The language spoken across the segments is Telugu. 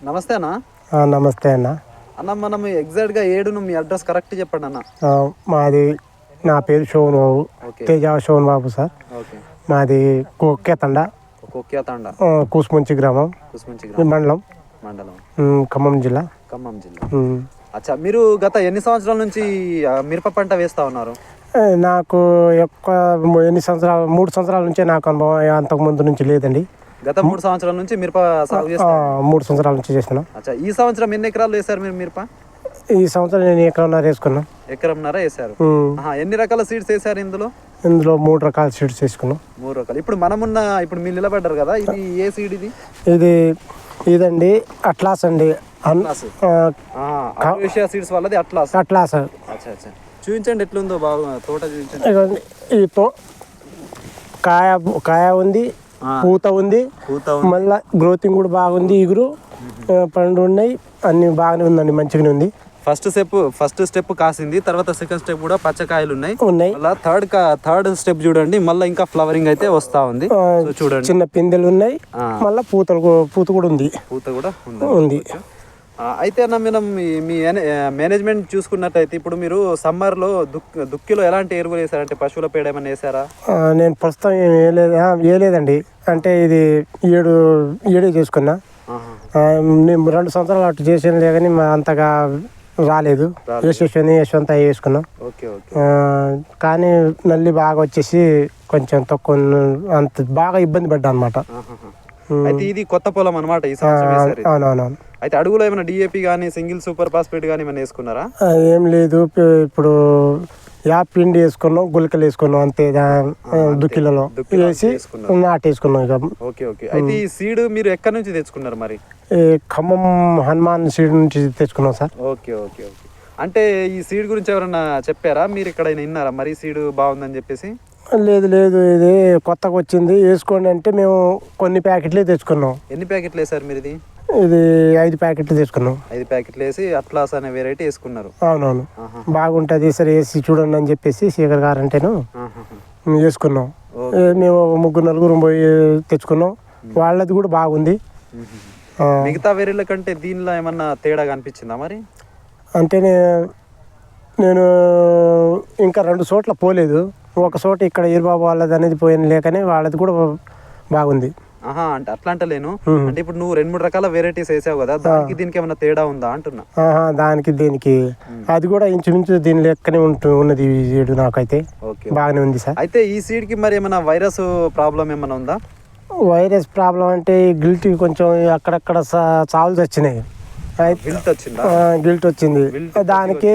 నమస్తే అన్న. నమస్తే అన్న. అన్న మనం ఎగ్జాక్ట్గా ఏడును మీ అడ్రస్ కరెక్ట్ చెప్పండి అన్న. మాది నా పేరు శోభన్ బాబు తేజ శోభన్ బాబు సార్ మాది కోక్కేతండ. ఒక్కొక్క తాండ కూసుమంచి గ్రామం. కుస్మంచి ఈ గ్రామం. మండలం. మండలం. ఖమ్మం జిల్లా. ఖమ్మం జిల్లా. అచ్చా మీరు గత ఎన్ని సంవత్సరాల నుంచి మిరప పంట వేస్తా ఉన్నారు? నాకు ఎక్కువ ఎన్ని సంవత్సరాలు మూడు సంవత్సరాల నుంచే నాకు అనుభవం అంతకు ముందు నుంచి లేదండి. గత మూడు సంవత్సరాల నుంచి మిరప సాగు ఆ, చేస్తారు? మూడు సంవత్సరాల నుంచి చేస్తున్నా. అచ్చా ఈ సంవత్సరం ఎన్ని ఎకరాలు వేశారు మీరు మిరప? ఈ సంవత్సరం నేను ఎక్కడన్నా వేసుకున్నా. ఎకరంన్నర వేశారు. ఆహా, ఎన్ని రకాల సీడ్స్ వేశారు ఇందులో? ఇందులో మూడు రకాల సీడ్స్ వేసుకున్నాం. మూడు రకాలు. ఇప్పుడు మనమున్న ఇప్పుడు మీరు నిలబడ్డారు కదా ఇది ఏ సీడ్ ఇది? ఇది ఇదండి అట్లాస్ అండి. అన్- ఆ, సీడ్స్ వాళ్ళది అట్లాస్. అట్లాస్. అచ్చా అచ్చా. చూపించండి ఎట్లుందో బాగా తోట చూపించండి. ఇదిగోండి, ఈ తో కాయ కాయ ఉంది. పూత ఉంది. పూత మళ్ళా గ్రోతింగ్ కూడా బాగుంది ఇగురు పండు ఉన్నాయి అన్ని బాగానే ఉందండి మంచిగానే ఉంది. ఫస్ట్ స్టెప్ ఫస్ట్ స్టెప్ కాసింది తర్వాత సెకండ్ స్టెప్ కూడా పచ్చకాయలు ఉన్నాయి. ఉన్నాయి. థర్డ్ థర్డ్ స్టెప్ చూడండి మళ్ళీ ఇంకా ఫ్లవరింగ్ అయితే వస్తా ఉంది. చూడండి. చిన్న పిందెలు ఉన్నాయి. మళ్ళా పూతలు పూత కూడా ఉంది. పూత కూడా ఉంది? అయితే అన్న మనం మీ- మేనేజ్మెంట్ చూసుకున్నట్టయితే ఇప్పుడు మీరు సమ్మర్లో దుక్ దుక్కిలో ఎలాంటి ఎరువులు వేసారంటే పశువుల పేడ ఏమైనా వేసారా నేను ప్రస్తుతం ఏం వేయలేదు వేయలేదండి. అంటే ఇది ఏడు ఏడే చేసుకున్నా. నేను రెండు సంవత్సరాలు అటు చేసాను కానీ అంతగా రాలేదు. యశ్వని యశ్వంత వేసుకున్నాం. ఓకే ఆ, కానీ నల్లి బాగా వచ్చేసి కొంచెం తక్కువ అంత బాగా ఇబ్బంది పడ్డా అనమాట. అయితే ఇది కొత్త పొలం అనమాట ఈ సంవత్సరం అయితే అడుగులో ఏమైనా డిఏపి కానీ సింగిల్ సూపర్ ఫాస్ఫేట్ కానీ ఏమైనా వేసుకున్నారా? ఏం లేదు. ఇప్పుడు యాప్ పిండి వేసుకున్నాం గుళికలు వేసుకున్నాం అంతే. దుక్కిలలో దుక్కిలో వేసి. నాటేసుకున్నాం ఇక. Okay okay. అయితే ఈ సీడ్ మీరు ఎక్కడి నుంచి తెచ్చుకున్నారు మరి? ఖమ్మం హనుమాన్ సీడ్ నుంచి తెచ్చుకున్నాం సార్. Okay okay okay. అంటే ఈ సీడ్ గురించి ఎవరన్నా చెప్పారా? మీరు ఇక్కడ విన్నారా? మరి సీడ్ బాగుందని చెప్పేసి? లేదు లేదు ఇది కొత్తగా వచ్చింది. వేసుకోండి అంటే మేము కొన్ని ప్యాకెట్లే తెచ్చుకున్నాం. ఎన్ని ప్యాకెట్లు వేసారు మీరు ఇది? ఇది ఐదు ప్యాకెట్లు తెచ్చుకున్నాం. ఐదు ప్యాకెట్లు వేసి అట్లాస్ అనే వెరైటీ వేసుకున్నారు. అవునవును. బాగుంటుంది సరే వేసి చూడండి అని చెప్పేసి శేఖర్ గారు అంటేను వేసుకున్నాం. మేము ముగ్గురు నలుగురు పోయి తెచ్చుకున్నాం. వాళ్ళది కూడా బాగుంది. మిగతా వేరేల కంటే దీనిలో ఏమన్నా తేడా కనిపించిందా మరి? అంటే నేను ఇంకా రెండు చోట్ల పోలేదు. ఒక చోట ఇక్కడ ఈరుబాబు వాళ్ళది అనేది పోయిన లేకనే వాళ్ళది కూడా బాగుంది. ఆహా అంటే అట్లా అంటలేను. అంటే ఇప్పుడు నువ్వు రెండు మూడు రకాల వెరైటీస్ వేసావు కదా దానికి దీనికి ఏమన్నా తేడా ఉందా అంటున్నా? ఆహా, దానికి దీనికి. అది కూడా ఇంచుమించు దీని లెక్కనే ఉంటు ఉన్నది ఈ సీడు నాకైతే. ఓకే. బాగానే ఉంది సార్. అయితే ఈ సీడ్కి మరి ఏమైనా వైరస్ ప్రాబ్లం ఏమైనా ఉందా? వైరస్ ప్రాబ్లం అంటే గిల్టీ కొంచెం అక్కడక్కడ చావులు వచ్చినాయి గిల్ట్ వచ్చింది? దానికి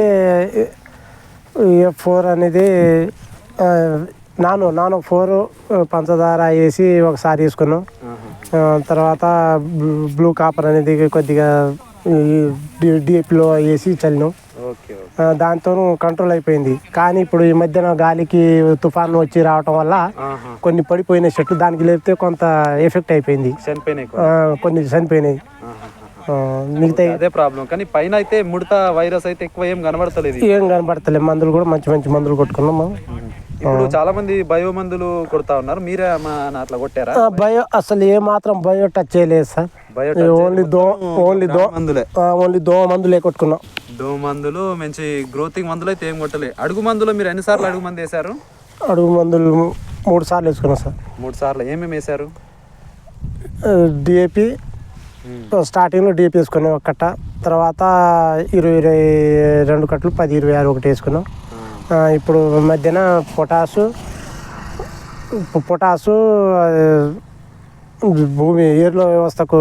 ఎఫ్ ఫోర్ అనేది నాను నాను ఫోర్ పంచదార వేసి ఒకసారి వేసుకున్నాం. ఆ, తర్వాత బ్లూ- కాపర్ అనేది కొద్దిగా డిఏపిలో వేసి చల్లినాం. దాంతో కంట్రోల్ అయిపోయింది. కానీ ఇప్పుడు ఈ మధ్యన గాలికి తుఫాను వచ్చి రావటం వల్ల. కొన్ని పడిపోయిన చెట్లు దానికి లేపితే కొంత ఎఫెక్ట్ అయిపోయింది. కొన్ని చనిపోయినాయి. మిగతా అదే ప్రాబ్లం కానీ పైన అయితే ముడత వైరస్ అయితే ఎక్కువ ఏం కనబడతలేదు. ఏం కనపడతలే మందులు కూడా మంచి మంచి మందులు కొట్టుకున్నాము ఇప్పుడు చాలా మంది బయో మందులు కొడతా ఉన్నారు. మీరే అట్లా కొట్టారా? బయో అసలు ఏ మాత్రం బయో టచ్ చేయలేదు సార్. ఓన్లీ దో ఓన్లీ దో మందులే. ఓన్లీ దో మందులే కొట్టుకున్నాం. దో మందులు మంచి గ్రోతింగ్ మందులు అయితే ఏం కొట్టలే. అడుగు మందులు మీరు ఎన్నిసార్లు అడుగు మంది వేశారు? అడుగు మందులు మూడు సార్లు వేసుకున్నాం సార్. మూడు సార్లు. ఏమేమి వేశారు? డిఏపి స్టార్టింగ్లో డిఏపి వేసుకున్నాం ఒక కట్ట. తర్వాత ఇరవై ఇరవై రెండు కట్టలు పది ఇరవై ఆరు ఒకటి వేసుకున్నాం. ఇప్పుడు మధ్యన పొటాసు పొటాసు భూమి ఏర్ల వ్యవస్థకు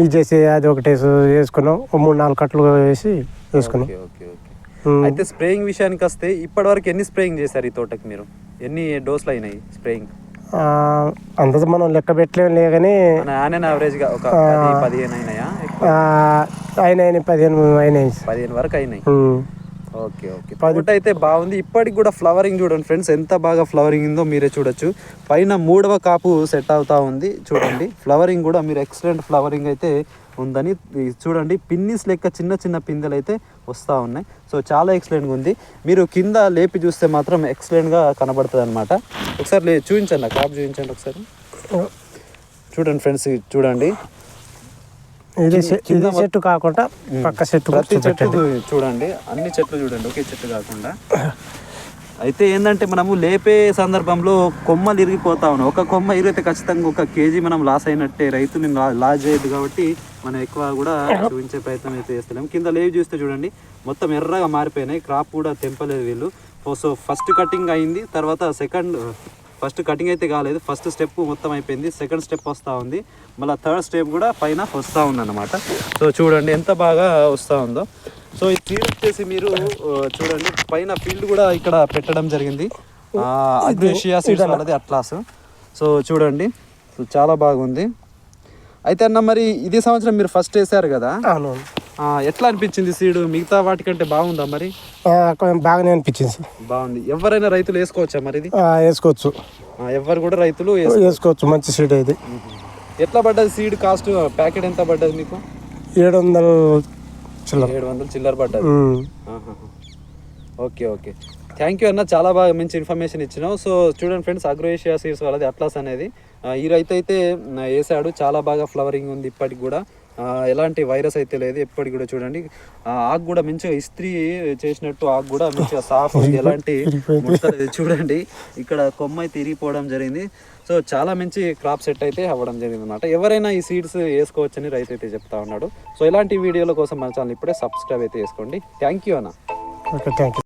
ఇది చేసి అది ఒకటి వేసు- వేసుకున్నాం. మూడు నాలుగు కట్టలు వేసి వేసుకున్నాం. అయితే స్ప్రేయింగ్ విషయానికి వస్తే ఇప్పటి వరకు ఎన్ని స్ప్రేయింగ్ చేశారు ఈ తోటకి మీరు? ఎన్ని డోస్లు అయినాయి స్ప్రేయింగ్? అంత మనం లెక్క పెట్టలేము కానీ యావరేజ్గా ఒక పది పదిహేను అయినాయా? ఎక్కువ? అయినాయి పదిహేను అయినాయి. పదిహేను వరకు అయినాయి. Okay okay. తోట అయితే బాగుంది. ఇప్పటికి కూడా ఫ్లవరింగ్ చూడండి ఫ్రెండ్స్ ఎంత బాగా ఫ్లవరింగ్ ఉందో మీరే చూడొచ్చు. పైన మూడవ కాపు సెట్ అవుతా ఉంది చూడండి. ఫ్లవరింగ్ కూడా మీరు ఎక్సలెంట్ ఫ్లవరింగ్ అయితే ఉందని చూడండి. పిన్నిస్ లెక్క చిన్న చిన్న పిందెలు అయితే వస్తూ ఉన్నాయి. సో చాలా ఎక్సలెంట్గా ఉంది. మీరు కింద లేపి చూస్తే మాత్రం ఎక్సలెంట్గా కనబడుతుంది అనమాట ఒకసారి లే చూపించండి కాపు చూపించండి ఒకసారి. చూడండి ఫ్రెండ్స్ చూడండి. ఇది చెట్టు కాకుండా పక్క చెట్టు ప్రతి చెట్టు చూడండి. అన్ని చెట్లు చూడండి. ఒకే చెట్టు కాకుండా. అయితే ఏంటంటే మనము లేపే సందర్భంలో కొమ్మలు ఇరిగిపోతా ఉన్నాం. ఒక కొమ్మ ఇరిగితే ఖచ్చితంగా ఒక కేజీ మనం లాస్ అయినట్టే రైతుని లాస్ చేయదు కాబట్టి మనం ఎక్కువ కూడా చూపించే ప్రయత్నం అయితే చేస్తున్నాం కింద లేవి చూస్తే చూడండి మొత్తం ఎర్రగా మారిపోయినాయి. క్రాప్ కూడా తెంపలేదు వీళ్ళు. సో ఫస్ట్ కటింగ్ అయింది. తర్వాత సెకండ్ ఫస్ట్ కటింగ్ అయితే కాలేదు. ఫస్ట్ స్టెప్ మొత్తం అయిపోయింది. సెకండ్ స్టెప్ వస్తూ ఉంది. మళ్ళీ థర్డ్ స్టెప్ కూడా పైన వస్తూ ఉందన్నమాట. సో చూడండి ఎంత బాగా వస్తూ ఉందో. సో ఈ సీడ్ వచ్చేసి మీరు చూడండి. పైన ఫీల్డ్ కూడా ఇక్కడ పెట్టడం జరిగింది. అగ్రేషియా సీడ్స్ వాళ్ళది అట్లాస్. సో చూడండి. సో చాలా బాగుంది. అయితే అన్న మరి ఇది సంవత్సరం మీరు ఫస్ట్ వేసారు కదా? ఎట్లా అనిపించింది సీడ్? మిగతా వాటికంటే బాగుందా మరి? బాగానే అనిపించింది బాగుంది. ఎవరైనా రైతులు వేసుకోవచ్చా మరి ఇది? వేసుకోవచ్చు. ఎవరు కూడా రైతులు వేసుకో వేసుకోవచ్చు మంచి సీడ్ ఇది. ఎట్లా పడ్డది సీడ్ కాస్ట్? ప్యాకెట్ ఎంత పడ్డది మీకు? ఏడు వందలు చిల్లర. ఏడు వందలు చిల్లర పడ్డది. Okay okay. థ్యాంక్ యూ అన్న చాలా బాగా మంచి ఇన్ఫర్మేషన్ ఇచ్చినావు. సో చూడండి ఫ్రెండ్స్ అగ్రోయేషియా సీడ్స్ వాళ్ళది అట్లాస్ అనేది. ఈ రైతు అయితే వేసాడు. చాలా బాగా ఫ్లవరింగ్ ఉంది ఇప్పటికి కూడా. ఎలాంటి వైరస్ అయితే లేదు. ఎప్పటికి కూడా చూడండి. ఆకు కూడా మంచిగా ఇస్త్రీ చేసినట్టు ఆకు కూడా మంచిగా సాఫ్ ఉంది. ఎలాంటి. చూడండి. ఇక్కడ కొమ్మ అయితే ఇరిగిపోవడం జరిగింది. సో చాలా మంచి క్రాప్ సెట్ అయితే అవ్వడం జరిగింది అనమాట ఎవరైనా ఈ సీడ్స్ వేసుకోవచ్చని రైతు అయితే చెప్తా ఉన్నాడు. సో ఇలాంటి వీడియోల కోసం మన ఛానల్ ఇప్పుడే సబ్స్క్రైబ్ అయితే చేసుకోండి. థ్యాంక్ యూ అన్న. Okay thank you.